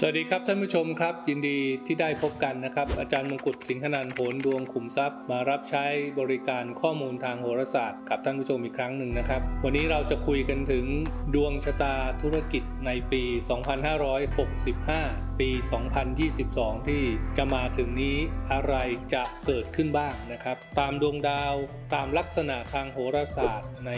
สวัสดีครับท่านผู้ชมครับ ยินดีที่ได้พบกันนะครับ อาจารย์มงกุฎสิงหนันท์โหนดวงขุมทรัพย์ มารับใช้บริการข้อมูลทางโหราศาสตร์กับท่านผู้ชมอีกครั้งหนึ่งนะครับ วันนี้เราจะคุยกันถึงดวงชะตาธุรกิจในปี 2565 ปี 2022 ที่จะมาถึงนี้อะไรจะเกิดขึ้นบ้างนะครับ ตามดวงดาวตามลักษณะทางโหราศาสตร์ ใน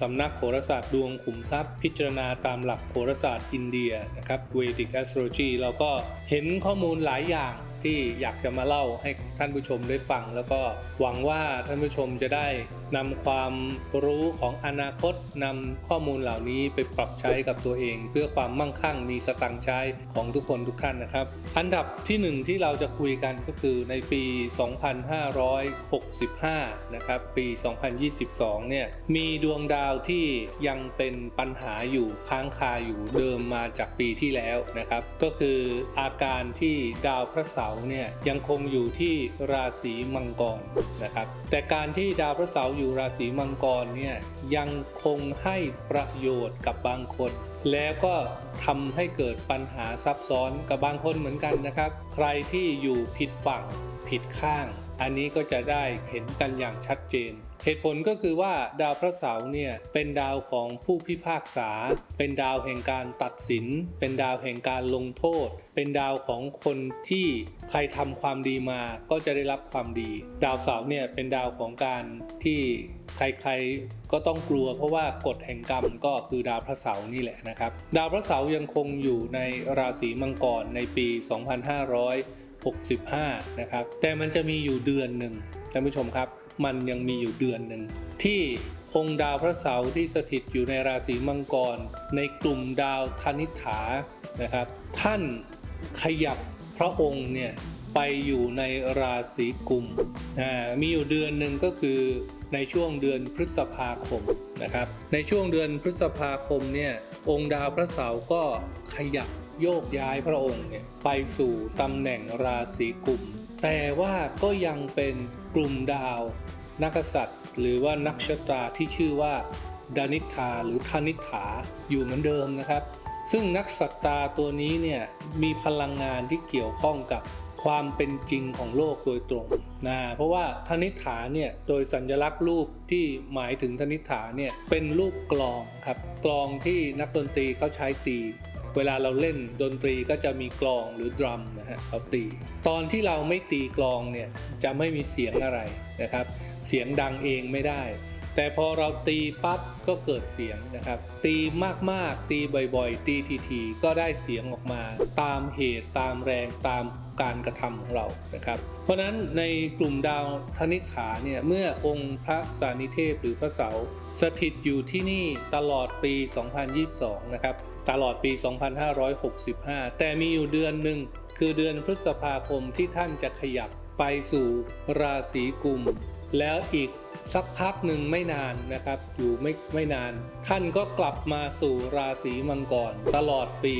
สำนักโหราศาสตร์ดวงขุมทรัพย์ พิจารณาตามหลักโหราศาสตร์อินเดียนะครับ Vedic Astrology เราก็เห็นข้อมูลหลายอย่าง ที่อยากจะมาเล่าให้ท่านผู้ชมได้ฟัง แล้วก็หวังว่าท่านผู้ชมจะได้นำความรู้ของอนาคตนำข้อมูลเหล่านี้ไปปรับใช้กับตัวเอง เพื่อความมั่งคั่งมีสตังค์ใช้ของทุกคนทุกท่านนะครับ อันดับที่หนึ่งที่เราจะคุยกันก็คือในปี 2565 นะครับ ปี 2022 เนี่ยมีดวงดาวที่ยังเป็นปัญหาอยู่ค้างคาอยู่เดิมมาจากปีที่แล้วนะครับ ก็คืออาการที่ดาวพระเสาร์เนี่ยยังคงอยู่ที่ราศีมังกรนะครับ แต่การที่ดาวพระเสาร์อยู่ราศีมังกรเนี่ยยังคงให้ประโยชน์กับบางคน แล้วก็ทำให้เกิดปัญหาซับซ้อนกับบางคนเหมือนกันนะครับ ใครที่อยู่ผิดฝั่ง ผิดข้าง อันนี้ก็จะได้เห็นกันอย่างชัดเจน เหตุผลก็คือว่าดาวพระเสาร์เนี่ยเป็นดาวของผู้พิพากษา เป็นดาวแห่งการตัดสิน เป็นดาวแห่งการลงโทษ เป็นดาวของคนที่ใครทำความดีมาก็จะได้รับความดี ดาวเสาร์เนี่ยเป็นดาวของการที่ใครๆ ก็ต้องกลัวเพราะว่ากฎแห่งกรรมก็คือดาวพระเสาร์นี่แหละนะครับ ดาวพระเสาร์ยังคงอยู่ในราศีมังกรในปี 2500 65 นะครับ แต่มันจะมีอยู่เดือนหนึ่งท่านผู้ชมครับ มันยังมีอยู่เดือนหนึ่งที่องค์ดาวพระเสาร์ที่สถิตอยู่ในราศีมังกร ในกลุ่มดาวธนิษฐานะครับ ท่านขยับพระองค์เนี่ยไปอยู่ในราศีกุมอ่ามีอยู่เดือนหนึ่งก็คือในช่วงเดือนพฤษภาคมนะครับ ในช่วงเดือนพฤษภาคมเนี่ยองค์ดาวพระเสาร์ก็ขยับ โยกย้ายพระองค์เนี่ยไปสู่ตำแหน่งราศีกุม แต่ว่าก็ยังเป็นกลุ่มดาว นักษัตริย์ หรือว่านักชะตาที่ชื่อว่าดานิธาหรือธนิฐาอยู่เหมือนเดิมนะครับ ซึ่งนักสัตตาตัวนี้เนี่ยมีพลังงานที่เกี่ยวข้องกับความเป็นจริงของโลกโดยตรงนะเพราะว่าธนิฐาเนี่ยโดยสัญลักษณ์รูปที่หมายถึงธนิฐาเนี่ยเป็นรูปกลองครับกลองที่นักดนตรีเขาใช้ตี เวลาเราเล่นดนตรีก็จะมีกลองหรือดรัมนะฮะเราตี ตอนที่เราไม่ตีกลองเนี่ยจะไม่มีเสียงอะไรนะครับ เสียงดังเองไม่ได้ แต่พอเราตีปั๊บก็เกิดเสียงนะครับ ตีมากๆ ตีบ่อยๆ ตีทีๆก็ได้เสียงออกมา ตามเหตุตามแรงตามการกระทำของเรานะครับ เพราะฉะนั้นในกลุ่มดาวธนิษฐาเนี่ยเมื่อองค์พระสานิเทพหรือพระเสาร์สถิตอยู่ที่นี่ตลอดปี 2022 นะครับ ตลอดปี 2565 แต่มีอยู่เดือนหนึ่งคือเดือนพฤษภาคมที่ท่านจะขยับไปสู่ราศีกุม แล้วอีก สักพักหนึ่งไม่นานนะครับ อยู่ไม่ไม่นาน ท่านก็กลับมาสู่ราศีมังกร ตลอดปี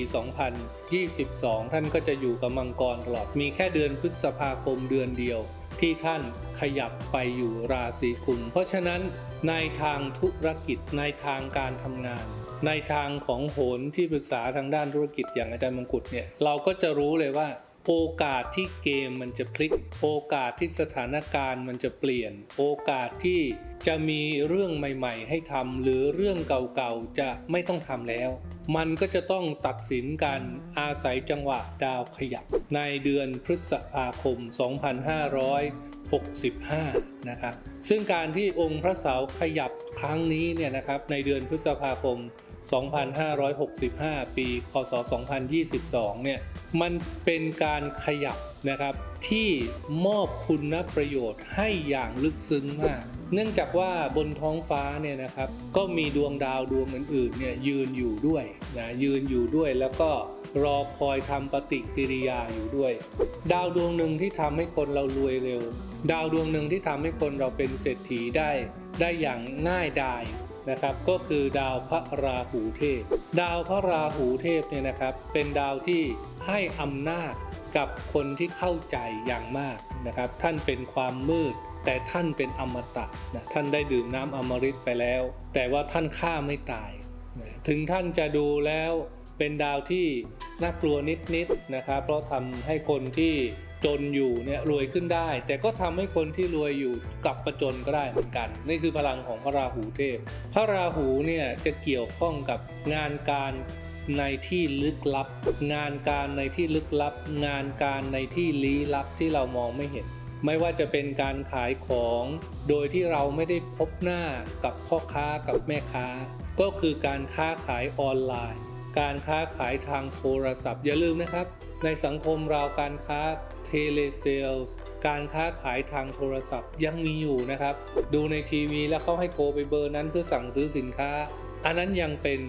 2022 ท่านก็จะอยู่กับมังกรตลอดมีแค่เดือนพฤษภาคมเดือนเดียว ที่ท่านขยับไปอยู่ราศีกุม เพราะฉะนั้นในทางธุรกิจในทางการทำงานในทางของโหนที่ปรึกษาทางด้านธุรกิจอย่างอาจารย์มงกุฎเนี่ยเราก็จะรู้เลยว่า โอกาสที่เกมมันจะพลิก โอกาสที่สถานการณ์มันจะเปลี่ยน โอกาสที่จะมีเรื่องใหม่ ๆ ให้ทำหรือเรื่องเก่าๆจะไม่ต้องทำแล้ว มันก็จะต้องตัดสินการอาศัยจังหวะดาวขยับ ในเดือนพฤษภาคม 2565 นะครับซึ่งการที่องค์พระเสาขยับครั้งนี้เนี่ยนะครับในเดือนพฤษภาคม 2565 ปี คศ 2022 เนี่ย มันเป็นการขยับนะครับที่มอบคุณประโยชน์ให้อย่างลึกซึ้งมาก เนื่องจากว่าบนท้องฟ้าเนี่ยนะครับก็มีดวงดาวดวงอื่นๆเนี่ยยืนอยู่ด้วยนะยืนอยู่ด้วยแล้วก็รอคอยทำปฏิกิริยาอยู่ด้วย ดาวดวงหนึ่งที่ทำให้คนเรารวยเร็ว ดาวดวงหนึ่งที่ทำให้คนเราเป็นเศรษฐีได้ ได้อย่างง่ายดาย นะครับก็คือดาวพระราหูเทพ ดาวพระราหูเทพเนี่ยนะครับเป็นดาวที่ให้อำนาจกับคนที่เข้าใจอย่างมากนะครับ ท่านเป็นความมืด แต่ท่านเป็นอมตะนะท่านได้ดื่มน้ำอมฤตไปแล้ว แต่ว่าท่านฆ่าไม่ตายนะถึงท่านจะดูแล้วเป็นดาวที่น่ากลัวนิดๆนะครับ เพราะทำให้คนที่ จนอยู่เนี่ยรวยขึ้นได้ แต่ก็ทำให้คนที่รวยอยู่กลับประจนก็ได้เหมือนกัน นี่คือพลังของพระราหูเทพ พระราหูเนี่ยจะเกี่ยวข้องกับงานการในที่ลึกลับ งานการในที่ลึกลับ งานการในที่ลี้ลับที่เรามองไม่เห็น ไม่ว่าจะเป็นการขายของโดยที่เราไม่ได้พบหน้ากับพ่อค้ากับแม่ค้า ก็คือการค้าขายออนไลน์ การค้าขายทางโทรศัพท์อย่าลืมนะครับ ในสังคมเราการค้า ทเลเซลส์การค้าขายทางโทรศัพท์ยังมีอยู่นะครับ ดูในทีวีแล้วเขาให้โทรไปเบอร์นั้นเพื่อสั่งซื้อสินค้า อันนั้นยังเป็น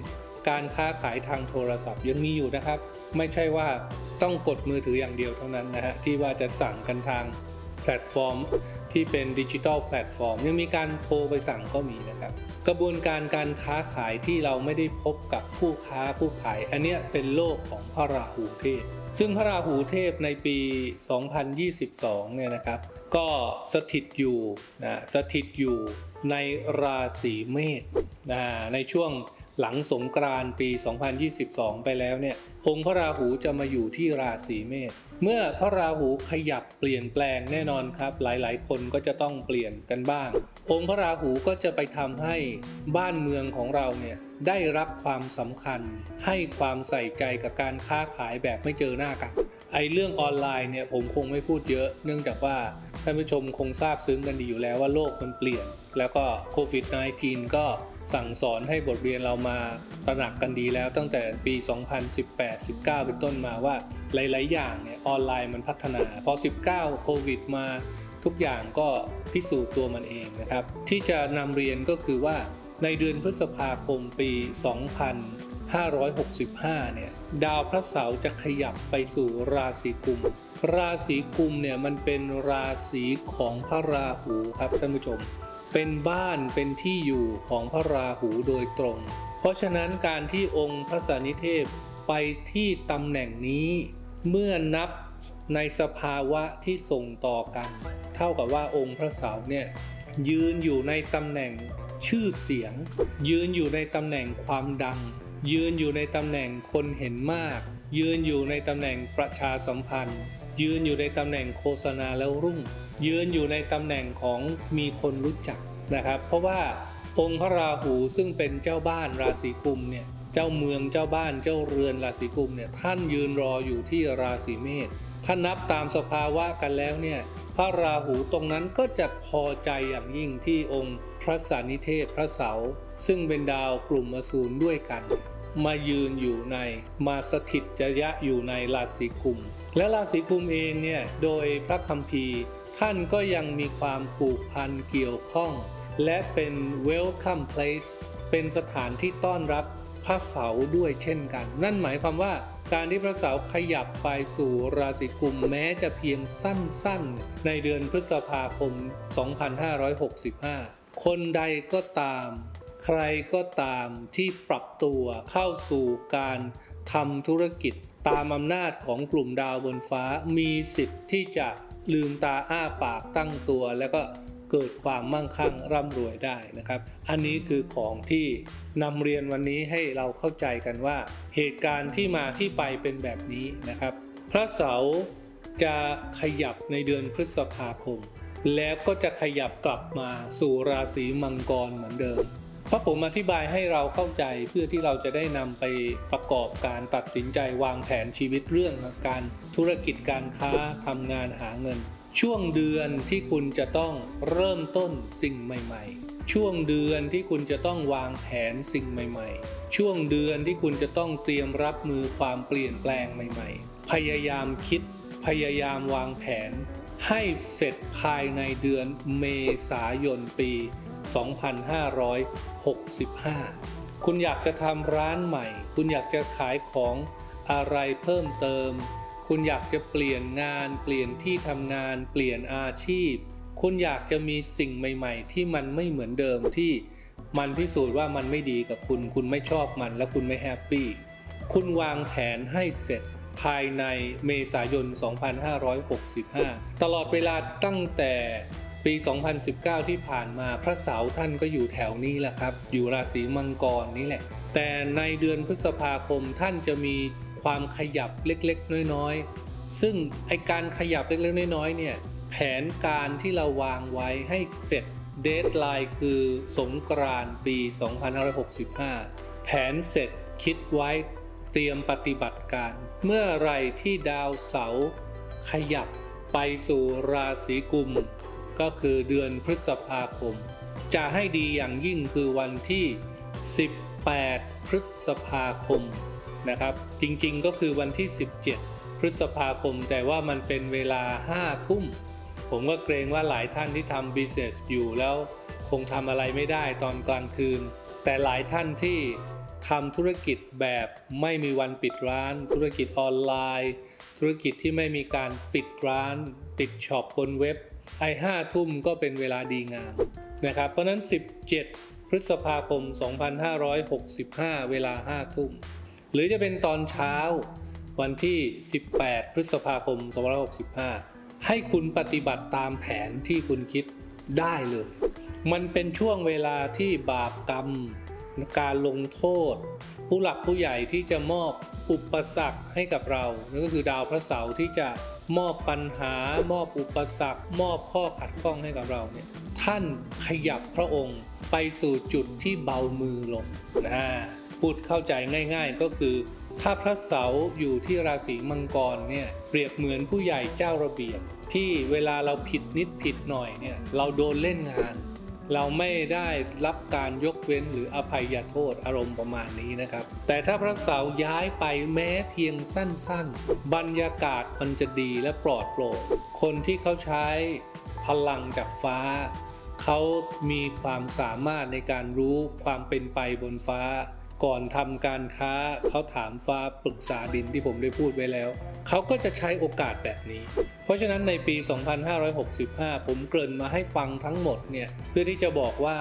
การค้าขายทางโทรศัพท์ยังมีอยู่นะครับ ไม่ใช่ว่าต้องกดมือถืออย่างเดียวเท่านั้นนะฮะที่ว่าจะสั่งกันทาง แพลตฟอร์มที่เป็นดิจิ t a ลแพลตฟอร์มยังมีการโทรไปสั่งก็มีนะครับ กระบวนการการค้าขายที่เราไม่ได้พบกับผู้ค้าผู้ขาย อันเนี้ยเป็นโลกของพระราหูเทพ ซึ่งพระราหูเทพในปี 2022 เนี่ยนะครับ ก็สถิตอยู่นะสถิตอยู่ในราศีเมษนะในช่วง หลังสงกรานต์ปี 2022 ไปแล้วเนี่ยองค์พระราหูจะมาอยู่ที่ราศีเมษเมื่อพระราหูขยับเปลี่ยนแปลงแน่นอนครับ หลายๆ คนก็จะต้องเปลี่ยนกันบ้าง องค์พระราหูก็จะไปทำให้บ้านเมืองของเราเนี่ยได้รับความสำคัญ ให้ความใส่ใจกับการค้าขายแบบไม่เจอหน้ากันไอ้เรื่องออนไลน์เนี่ยผมคงไม่พูดเยอะ เนื่องจากว่าท่านผู้ชมคงทราบซึ้งกันดีอยู่แล้วว่าโลกมันเปลี่ยน แล้วก็โควิด -19 ก็ สั่งสอนให้บทเรียนเรามาตระหนักกันดีแล้วตั้งแต่ปี 2018-19 เป็นต้นมาว่าหลาย ๆ อย่างเนี่ยออนไลน์มันพัฒนา พอ 19 โควิดมาทุกอย่างก็พิสูจน์ตัวมันเองนะครับ ที่จะนำเรียนก็คือว่าในเดือนพฤษภาคมปี 2565 เนี่ยดาวพระเสาร์จะขยับไปสู่ราศีกุม ราศีกุมเนี่ยมันเป็นราศีของพระราหูครับท่านผู้ชม เป็นบ้านเป็นที่อยู่ของพระราหูโดยตรง เพราะฉะนั้นการที่องค์พระสานิเทพไปที่ตำแหน่งนี้ เมื่อนับในสภาวะที่ส่งต่อกัน เท่ากับว่าองค์พระเสาร์เนี่ยยืนอยู่ในตำแหน่งชื่อเสียง ยืนอยู่ในตำแหน่งความดัง ยืนอยู่ในตำแหน่งคนเห็นมาก ยืนอยู่ในตำแหน่งประชาสัมพันธ์ ยืนอยู่ในตำแหน่งโฆษณาแล้วรุ่ง ยืนอยู่ในตำแหน่งของมีคนรู้จักนะครับ เพราะว่าองค์พระราหูซึ่งเป็นเจ้าบ้านราศีกุมเนี่ยเจ้าเมืองเจ้าบ้านเจ้าเรือนราศีกุมเนี่ยท่านยืนรออยู่ที่ราศีเมษถ้านับตามสภาวะกันแล้วเนี่ยพระราหูตรงนั้นก็จะพอใจอย่างยิ่งที่องค์พระสานิเทพพระเสาร์ซึ่งเป็นดาวกลุ่มอสูรด้วยกัน มายืนอยู่ในมาสถิตจะยะอยู่ในราศีกุม และราศีกุมเองเนี่ยโดยพระคัมภีร์ ท่านก็ยังมีความผูกพันเกี่ยวข้อง และเป็น welcome place เป็นสถานที่ต้อนรับพระเสาร์ด้วยเช่นกัน นั่นหมายความว่าการที่พระเสาร์ขยับไปสู่ราศีกุมแม้จะเพียงสั้นๆ ในเดือนพฤษภาคม 2565 คนใดก็ตาม ใครก็ตามที่ปรับตัวเข้าสู่การทำธุรกิจตามอำนาจของกลุ่มดาวบนฟ้ามีสิทธิ์ที่จะลืมตาอ้าปากตั้งตัว แล้วก็เกิดความมั่งคั่งร่ำรวยได้นะครับ อันนี้คือของที่นำเรียนวันนี้ให้เราเข้าใจกันว่า เหตุการณ์ที่มาที่ไปเป็นแบบนี้นะครับ พระเสาร์จะขยับในเดือนพฤษภาคม แล้วก็จะขยับกลับมาสู่ราศีมังกรเหมือนเดิม พราะผมอธิบายให้เราเข้าใจเพื่อที่เราจะได้นำไปประกอบการตัดสินใจวางแผนชีวิตเรื่องการธุรกิจการค้าทำงานหาเงิน ช่วงเดือนที่คุณจะต้องเริ่มต้นสิ่งใหม่ ๆ ช่วงเดือนที่คุณจะต้องวางแผนสิ่งใหม่ ๆ ช่วงเดือนที่คุณจะต้องเตรียมรับมือความเปลี่ยนแปลงใหม่ ๆ พยายามคิด พยายามวางแผน ให้เสร็จภายในเดือนเมษายนปี 2565 คุณอยากจะทำร้านใหม่ คุณอยากจะขายของอะไรเพิ่มเติม คุณอยากจะเปลี่ยนงาน เปลี่ยนที่ทำงาน เปลี่ยนอาชีพ คุณอยากจะมีสิ่งใหม่ ๆ ที่มันไม่เหมือนเดิมที่มันพิสูจน์ว่ามันไม่ดีกับคุณ คุณไม่ชอบมันและคุณไม่แฮปปี้ คุณวางแผนให้เสร็จ ภายในเมษายน 2565 ตลอดเวลาตั้งแต่ปี 2019 ที่ผ่านมาพระเสาร์ท่านก็อยู่แถวนี้แหละครับ อยู่ราศีมังกรนี่แหละ แต่ในเดือนพฤษภาคมท่านจะมีความขยับเล็กๆ น้อยๆ ซึ่งไอการขยับเล็กๆ น้อยๆ เนี่ยแผนการที่เราวางไว้ให้เสร็จเดทไลน์คือสงกรานต์ปี 2565 แผนเสร็จคิดไว้ เตรียมปฏิบัติการ เมื่อไรที่ดาวเสาร์ขยับไปสู่ราศีกุม ก็คือเดือนพฤษภาคม จะให้ดีอย่างยิ่งคือวันที่ 18 พฤษภาคมนะครับ จริงๆก็คือวันที่ 17 พฤษภาคม แต่ว่ามันเป็นเวลา 5 ทุ่ม ผมก็เกรงว่าหลายท่านที่ทำ business อยู่แล้ว คงทำอะไรไม่ได้ตอนกลางคืน แต่หลายท่านที่ ทำธุรกิจแบบไม่มีวันปิดร้าน ธุรกิจออนไลน์ ธุรกิจที่ไม่มีการปิดร้าน ปิดช็อปบนเว็บไอ้ห้าทุ่มก็เป็นเวลาดีงามนะครับ เพราะฉะนั้น 17 พฤษภาคม 2565 เวลา 5 ทุ่ม หรือจะเป็นตอนเช้าวันที่ 18 พฤษภาคม 2565 ให้คุณปฏิบัติตามแผนที่คุณคิดได้เลย มันเป็นช่วงเวลาที่บาปกรรม การลงโทษ ผู้หลักผู้ใหญ่ที่จะมอบอุปสรรคให้กับเรานั่นก็คือดาวพระเสาร์ที่จะมอบปัญหา มอบอุปสรรค มอบข้อขัดข้องให้กับเราเนี่ยท่านขยับพระองค์ไปสู่จุดที่เบามือลงนะพูดเข้าใจง่าย ๆ ก็คือ ถ้าพระเสาร์อยู่ที่ราศีมังกรเนี่ยเปรียบเหมือนผู้ใหญ่เจ้าระเบียบที่เวลาเราผิดนิดผิดหน่อยเนี่ยเราโดนเล่นงาน เราไม่ได้รับการยกเว้นหรืออภัยโทษอารมณ์ประมาณนี้นะครับ แต่ถ้าพระเสาร์ย้ายไปแม้เพียงสั้นๆ บรรยากาศมันจะดีและปลอดโปร่งคนที่เขาใช้พลังจากฟ้า เขามีความสามารถในการรู้ความเป็นไปบนฟ้า ก่อนทำการค้าเขาถามฟ้าปรึกษาดินที่ผมได้พูดไว้แล้ว เขาก็จะใช้โอกาสแบบนี้ เพราะฉะนั้นในปี 2565 ผมเกริ่นมาให้ฟังทั้งหมดเนี่ยเพื่อที่จะบอกว่า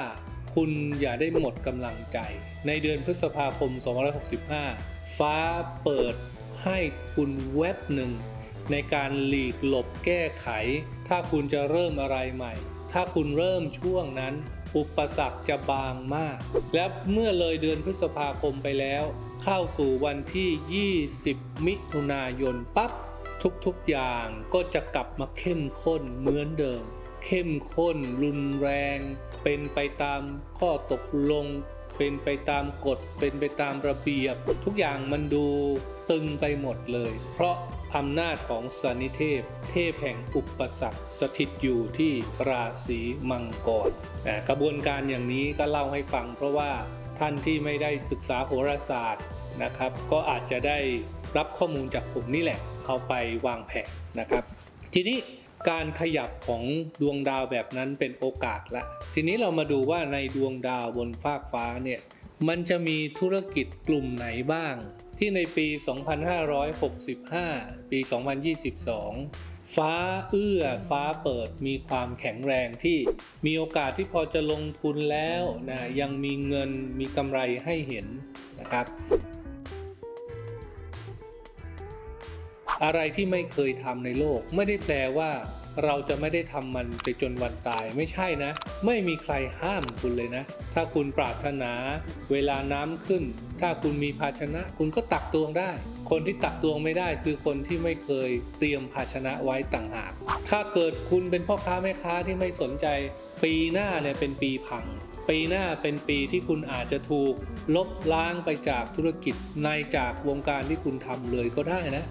คุณอย่าได้หมดกำลังใจ ในเดือนพฤษภาคม 2565 ฟ้าเปิดให้คุณแวบหนึ่งในการหลีกหลบแก้ไข ถ้าคุณจะเริ่มอะไรใหม่ ถ้าคุณเริ่มช่วงนั้น อุปสรรคจะบางมาก และเมื่อเลยเดือนพฤษภาคมไปแล้ว เข้าสู่วันที่ 20 มิถุนายนปั๊บทุกๆอย่างก็จะกลับมาเข้มข้นเหมือนเดิม เข้มข้นรุนแรง เป็นไปตามข้อตกลง เป็นไปตามกฎ เป็นไปตามระเบียบ ทุกอย่างมันดูตึงไปหมดเลย เพราะอำนาจของสนิเทพ เทพแห่งอุปสรรคสถิตอยู่ที่ราศีมังกรกระบวนการอย่างนี้ก็เล่าให้ฟังเพราะว่า ท่านที่ไม่ได้ศึกษาโหราศาสตร์นะครับ ก็อาจจะได้รับข้อมูลจากผมนี่แหละ เอาไปวางแผนนะครับ ทีนี้การขยับของดวงดาวแบบนั้นเป็นโอกาสละทีนี้เรามาดูว่าในดวงดาวบนฟากฟ้าเนี่ยมันจะมีธุรกิจกลุ่มไหนบ้าง ที่ในปี 2565 ปี 2022 ฟ้าเอื้อฟ้าเปิดมีความแข็งแรงที่มีโอกาสที่พอจะลงทุนแล้วนะยังมีเงินมีกำไรให้เห็นนะครับ อะไรที่ไม่เคยทำในโลก ไม่ได้แปลว่า เราจะไม่ได้ทำมันไปจนวันตายไม่ใช่นะ ไม่มีใครห้ามคุณเลยนะ ถ้าคุณปรารถนา เวลาน้ำขึ้น ถ้าคุณมีภาชนะ คุณก็ตักตวงได้ คนที่ตักตวงไม่ได้คือคนที่ไม่เคยเตรียมภาชนะไว้ต่างหาก ถ้าเกิดคุณเป็นพ่อค้าแม่ค้าที่ไม่สนใจ ปีหน้าเนี่ยเป็นปีพัง ปีหน้าเป็นปีที่คุณอาจจะถูก ลบล้างไปจากธุรกิจในจากวงการที่คุณทำเลยก็ได้นะ